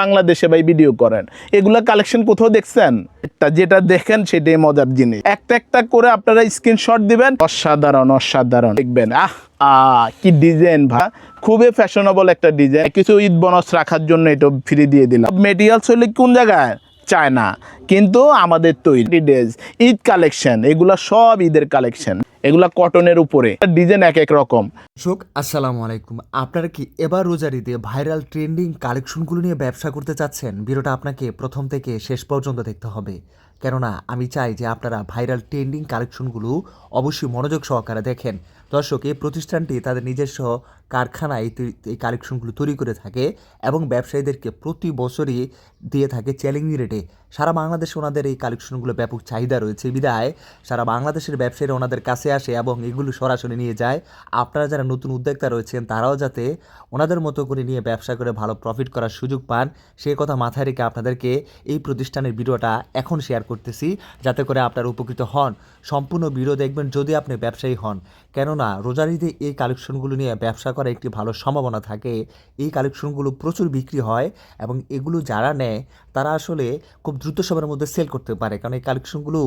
বাংলাদেশে ভাই ভিডিও করেন। এগুলা কালেকশন কোথাও দেখছেন? যেটা দেখেন সেটাই মজার জিনিস। একটা একটা করে আপনারা স্ক্রিনশট দিবেন। অসাধারণ অসাধারণ। দেখবেন, আহ আহ কি ডিজাইন ভা খুবই ফ্যাশনেবল একটা ডিজাইন কিছু ঈদ বনস রাখার জন্য এটা ফ্রি দিয়ে দিলাম। মেটেরিয়ালস হলে কোন জায়গায়? চায়না, কিন্তু আমাদের তৈরি ড্রেস, ঈদ কালেকশন, এগুলা সব ঈদের কালেকশন। এগুলা কটনের উপরে, ডিজাইন এক এক রকম। দর্শক, আসসালামু আলাইকুম। আপনারা কি এবার রোজারিতে ভাইরাল ট্রেন্ডিং কালেকশনগুলো নিয়ে ব্যবসা করতে চাচ্ছেন? ভিডিওটা আপনাকে প্রথম থেকে শেষ পর্যন্ত দেখতে হবে। কেননা, আমি চাই যে আপনারা ভাইরাল ট্রেন্ডিং কালেকশনগুলো অবশ্যই মনোযোগ সহকারে দেখেন। দর্শক, এই প্রতিষ্ঠানটি তাদের নিজস্ব কারখানায় এই কালেকশনগুলো তৈরি করে থাকে এবং ব্যবসায়ীদেরকে প্রতি বছরই দিয়ে থাকে চ্যালেঞ্জিং রেটে। সারা বাংলাদেশে ওনাদের এই কালেকশনগুলো ব্যাপক চাহিদা রয়েছে। বিদায়, সারা বাংলাদেশের ব্যবসায়ীরা ওনাদের কাছে আসে এবং এগুলো সরাসরি নিয়ে যায়। আপনারা যারা নতুন উদ্যোক্তা রয়েছেন, তারাও যাতে ওনাদের মতো করে নিয়ে ব্যবসা করে ভালো প্রফিট করার সুযোগ পান সেই কথা মাথায় রেখে আপনাদেরকে এই প্রতিষ্ঠানের ভিডিওটা এখন শেয়ার করতেছি, যাতে করে আপনারা উপকৃত হন। সম্পূর্ণ ভিডিও দেখবেন যদি আপনি ব্যবসায়ী হন। কেননা রোজারিতে এই কালেকশনগুলো নিয়ে ব্যবসা করার একটি ভালো সম্ভাবনা থাকে। এই কালেকশনগুলো প্রচুর বিক্রি হয় এবং এগুলো যারা নেয় তারা আসলে খুব দ্রুত সময়ের মধ্যে সেল করতে পারে। কারণ এই কালেকশনগুলো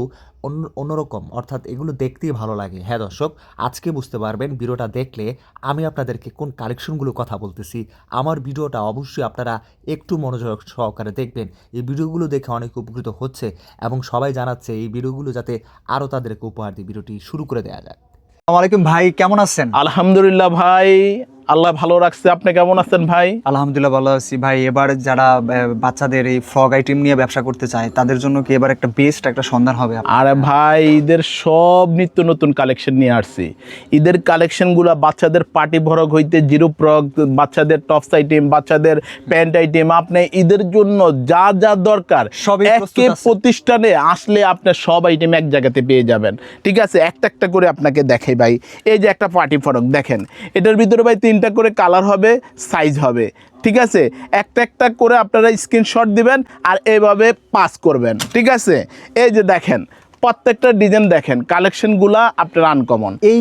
অন্য অন্যরকম অর্থাৎ এগুলো দেখতেই ভালো লাগে। হ্যাঁ দর্শক আজকে বুঝতে পারবেন ভিডিওটা দেখলে আমি আপনাদেরকে কোন কালেকশনগুলো কথা বলতেছি। আমার ভিডিওটা অবশ্যই আপনারা একটু মনোযোগ সহকারে দেখবেন। এই ভিডিওগুলো দেখে অনেক উপকৃত হচ্ছে এবং সবাই জানাচ্ছে এই ভিডিওগুলো যাতে আরও তাদেরকে উপহার দিয়ে ভিডিওটি শুরু করে দেওয়া যায়। আসসালামু আলাইকুম ভাই কেমন আছেন? আলহামদুলিল্লাহ ভাই আল্লাহ ভালো রাখছে। আপনি কেমন আছেন ভাই? আলহামদুলিল্লাহ ভালো আছি ভাই। এবার যারা বাচ্চাদের এই ফ্রগ আইটেম নিয়ে ব্যবসা করতে চায় তাদের জন্য কি এবার একটা বেস্ট একটা সন্ধান হবে আরে ভাই ঈদের সব নিত্য নতুন কালেকশন নিয়ে আসছি। ঈদের কালেকশনগুলো বাচ্চাদের পার্টি ভরক হইতে জিরো ফ্রক বাচ্চাদের টপস আইটেম বাচ্চাদের প্যান্ট আইটেম আপনি ঈদের জন্য যা যা দরকার প্রস্তুত একে প্রতিষ্ঠানে আসলে আপনার সব আইটেম এক জায়গাতে পেয়ে যাবেন। ঠিক আছে? একটা একটা করে আপনাকে দেখাই ভাই। এই যে একটা পার্টি ফরক দেখেন। এটার ভিতরে ভাই তিনটা করে কালার হবে সাইজ হবে ঠিক আছে? একটা একটা করে আপনারা স্ক্রিনশট দিবেন আর এইভাবে পাস করবেন ঠিক আছে? এই যে দেখেন প্রত্যেকটা ডিজাইন দেখেন কালেকশনগুলা আপনার আনকমন এই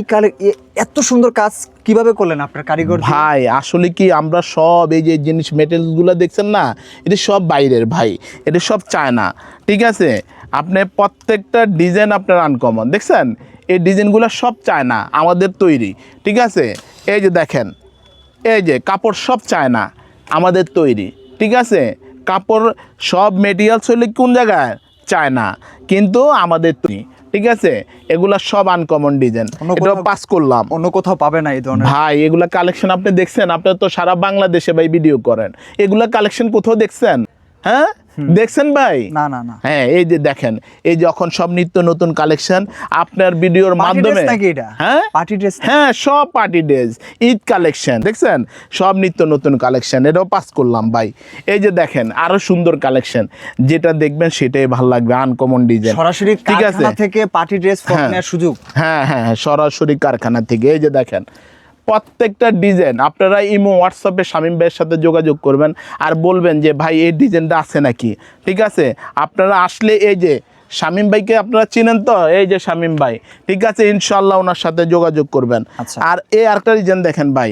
এত সুন্দর কাজ কীভাবে করলেন আপনার কারিগর ভাই আসলে কি আমরা সব এই যে জিনিস মেটেরিয়ালসগুলো দেখছেন না এটা সব বাইরের ভাই এটা সব চায়না ঠিক আছে? আপনি প্রত্যেকটা ডিজাইন আপনার আনকমন দেখছেন? এই ডিজাইনগুলো সব চায়না আমাদের তৈরি ঠিক আছে? এই যে দেখেন এই যে কাপড় সব চায় না আমাদের তৈরি ঠিক আছে? কাপড় সব মেটেরিয়ালস হলে কোন জায়গায়? চায় না কিন্তু আমাদের তৈরি ঠিক আছে? এগুলা সব আনকমন ডিজাইন এটা পাস করলাম। অন্য কোথাও পাবে না এই ধরনের। ভাই এগুলা কালেকশন আপনি দেখছেন আপনার তো সারা বাংলাদেশে ভাই ভিডিও করেন। এগুলা কালেকশন কোথাও দেখছেন? হ্যাঁ? দেখছেন ভাই? না না না। হ্যাঁ এই যে দেখেন এই যখন সব নিত্য নতুন কালেকশন আপনার ভিডিওর মাধ্যমে? হ্যাঁ? Dress নাকি? হ্যাঁ সব পার্টি ড্রেস ঈদ কালেকশন দেখছেন? সব নিত্য নতুন কালেকশন এটাও পাস করলাম ভাই। এই যে দেখেন আরও সুন্দর কালেকশন যেটা দেখবেন সেটাই ভালো লাগবে আনকমন ডিজাইন সরাসরি ঠিক আছে? থেকে পার্টি ড্রেস হ্যাঁ। সুযোগ। হ্যাঁ হ্যাঁ হ্যাঁ, সরাসরি কারখানা থেকে এই যে দেখেন প্রত্যেকটা ডিজাইন আপনারা ইমো হোয়াটসঅ্যাপে শামীম ভাইয়ের সাথে যোগাযোগ করবেন আর বলবেন যে ভাই এই ডিজাইনটা আছে নাকি? ঠিক আছে? আপনারা আসলে এই যে শামীম ভাইকে আপনারা চিনেন তো? এই যে শামীম ভাই ঠিক আছে? ইনশাল্লাহ ওনার সাথে যোগাযোগ করবেন। আচ্ছা। আর এই আরেকটা ডিজাইন দেখেন ভাই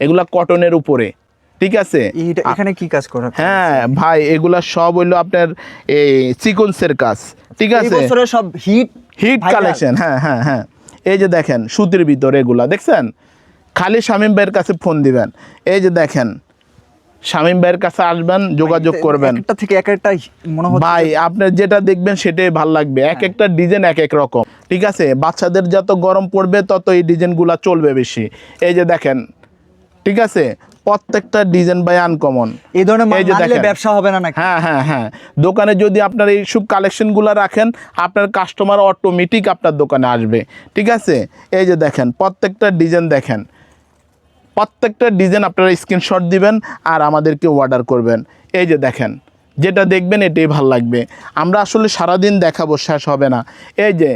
এগুলা কটনের উপরে ঠিক আছে? এখানে কি কাজ করা হ্যাঁ ভাই এগুলা সব হইল আপনার এই সিকোয়েন্সের কাজ ঠিক আছে? সব হিট হিট কালেকশন হ্যাঁ হ্যাঁ হ্যাঁ। এই যে দেখেন সুতির ভিতরে এগুলা দেখছেন? খালি শামীম ভাইয়ের কাছে ফোন দিবেন। এই যে দেখেন শামীম ভাইয়ের কাছে আসবেন যোগাযোগ করবেন। একটা থেকে এক একটা মনে হচ্ছে ভাই আপনার যেটা দেখবেন সেটাই ভালো লাগবে। এক হ্যাঁ। একটা ডিজাইন এক এক রকম। ঠিক আছে? বাচ্চাদের যত গরম পড়বে তত এই ডিজাইনগুলো চলবে বেশি। এই যে দেখেন ঠিক আছে? প্রত্যেকটা ডিজাইন বাই আনকমন এই ধরনের মাল নিলে। ব্যবসা হবে না নাকি? হ্যাঁ হ্যাঁ হ্যাঁ। দোকানে যদি আপনার এই সব কালেকশনগুলো রাখেন আপনার কাস্টমার অটোমেটিক আপনার দোকানে আসবে। ঠিক আছে? এই যে দেখেন প্রত্যেকটা ডিজাইন দেখেন। প্রত্যেকটা ডিজাইন আপনারা স্ক্রিনশট দিবেন আর আমাদেরকে অর্ডার করবেন। এই যে দেখেন, যেটা দেখবেন এটাই ভালো লাগবে। আমরা আসলে সারাদিন দেখাবো, শেষ হবে না। এই যে,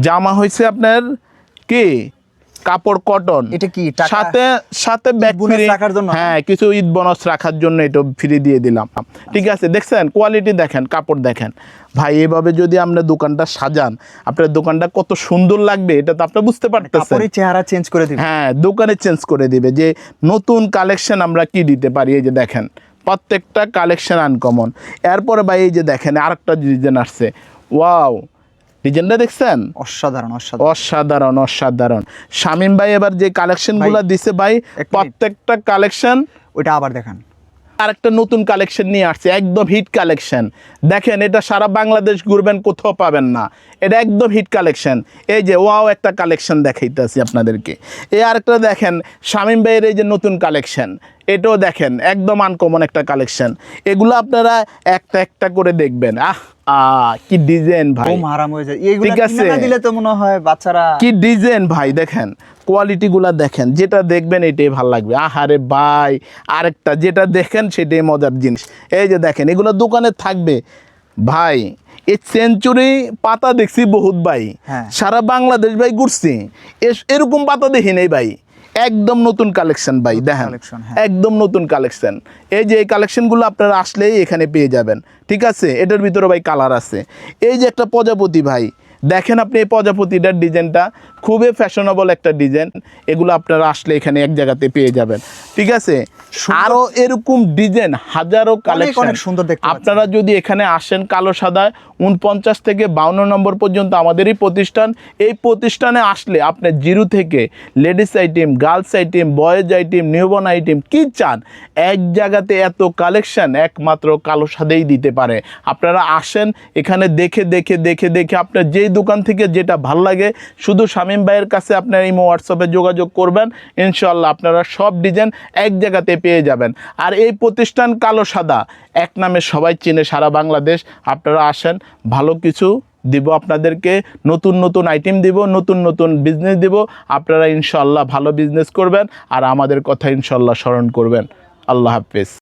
জামা হয়েছে আপনার কি? কাপড় কটন এটা কি সাথে সাথে ব্যাগ ফ্রি রাখার জন্য? হ্যাঁ কিছু ঈদ বোনাস রাখার জন্য এটা ফ্রি দিয়ে দিলাম। ঠিক আছে দেখছেন? কোয়ালিটি দেখেন কাপড় দেখেন। ভাই এভাবে যদি আমরা দোকানটা সাজান আপনার দোকানটা কত সুন্দর লাগবে এটা তো আপনি বুঝতে পারতেছেন। কাপড়ের চেহারা চেঞ্জ করে দিবে। হ্যাঁ দোকানে চেঞ্জ করে দিবে যে নতুন কালেকশন আমরা কি দিতে পারি এই যে দেখেন। প্রত্যেকটা কালেকশন আনকমন এরপরে ভাই এই যে দেখেন আরেকটা ডিজাইন আসছে। ওয়াও ডিজাইনটা দেখছেন? অসাধারণ অসাধারণ। অসাধারণ অসাধারণ। শামিম ভাই এবার যে কালেকশনগুলো দিছে ভাই প্রত্যেকটা কালেকশন ওইটা আবার দেখান। আরেকটা নতুন কালেকশন নিয়ে আসছে একদম হিট কালেকশন। দেখেন এটা সারা বাংলাদেশ ঘুরবেন কোথাও পাবেন না। এটা একদম হিট কালেকশন। এই যে ওয়াও একটা কালেকশন দেখাইতেছি আপনাদেরকে। এই আরেকটা দেখেন শামীম ভাইয়ের এই যে নতুন কালেকশন এটাও দেখেন একদম আনকমন একটা কালেকশন। এগুলো আপনারা একটা একটা করে দেখবেন। আহ! কি ডিজাইন ভাই? হারাম হয়ে যায়। ঠিক আছে। দিলে তো মনে হয় বাচ্চারা কি ডিজাইন ভাই দেখেন কোয়ালিটিগুলো দেখেন যেটা দেখবেন এটাই ভালো লাগবে। আহারে ভাই আরেকটা যেটা দেখেন সেটাই মজার জিনিস। এই যে দেখেন এগুলো দোকানে থাকবে। ভাই এই সেঞ্চুরি পাতা দেখছি বহুত ভাই। হ্যাঁ। সারা বাংলাদেশ ভাই ঘুরছি। এরকম পাতা দেখি নেই ভাই। একদম নতুন কালেকশন ভাই দেখেন। হ্যাঁ। একদম নতুন কালেকশন এই যে এই কালেকশনগুলো আপনারা আসলেই এখানে পেয়ে যাবেন। ঠিক আছে? এটার ভিতরে ভাই কালার আছে। এই যে একটা প্রজাপতি ভাই দেখেন আপনি এই প্রজাপতিটার ডিজাইনটা খুবই ফ্যাশনেবল একটা ডিজাইন। এগুলো আপনারা আসলে এখানে এক জায়গাতে পেয়ে যাবেন। ঠিক আছে? আরও এরকম ডিজাইন হাজারো কালেকশন সুন্দর দেখতে আপনারা যদি এখানে আসেন কালো সাদায় উনপঞ্চাশ থেকে বাউন্ন নম্বর পর্যন্ত আমাদেরই প্রতিষ্ঠান। এই প্রতিষ্ঠানে আসলে আপনি জিরো থেকে ladies item girls item boys item newborn item কি চান এক জায়গাতে এত কালেকশন একমাত্র কালো সাদেই দিতে পারে। আপনারা আসেন এখানে দেখে দেখে দেখে দেখে আপনার যেই দোকান থেকে যেটা ভালো লাগে, শুধু শামীম ভাইয়ের কাছে আপনার এই হোয়াটসঅ্যাপে যোগাযোগ করবেন ইনশাল্লাহ আপনারা সব ডিজাইন এক জায়গাতে পেয়ে যাবেন। আর এই প্রতিষ্ঠান কালো সাদা, এক নামে সবাই চিনে সারা বাংলাদেশ, আপনারা আসেন, ভালো কিছু দিব আপনাদেরকে, নতুন নতুন আইটেম দিব, নতুন নতুন বিজনেস দিব, আপনারা ইনশাল্লাহ ভালো বিজনেস করবেন, আর আমাদের কথা ইনশাল্লাহ স্মরণ করবেন। আল্লাহ হাফেজ।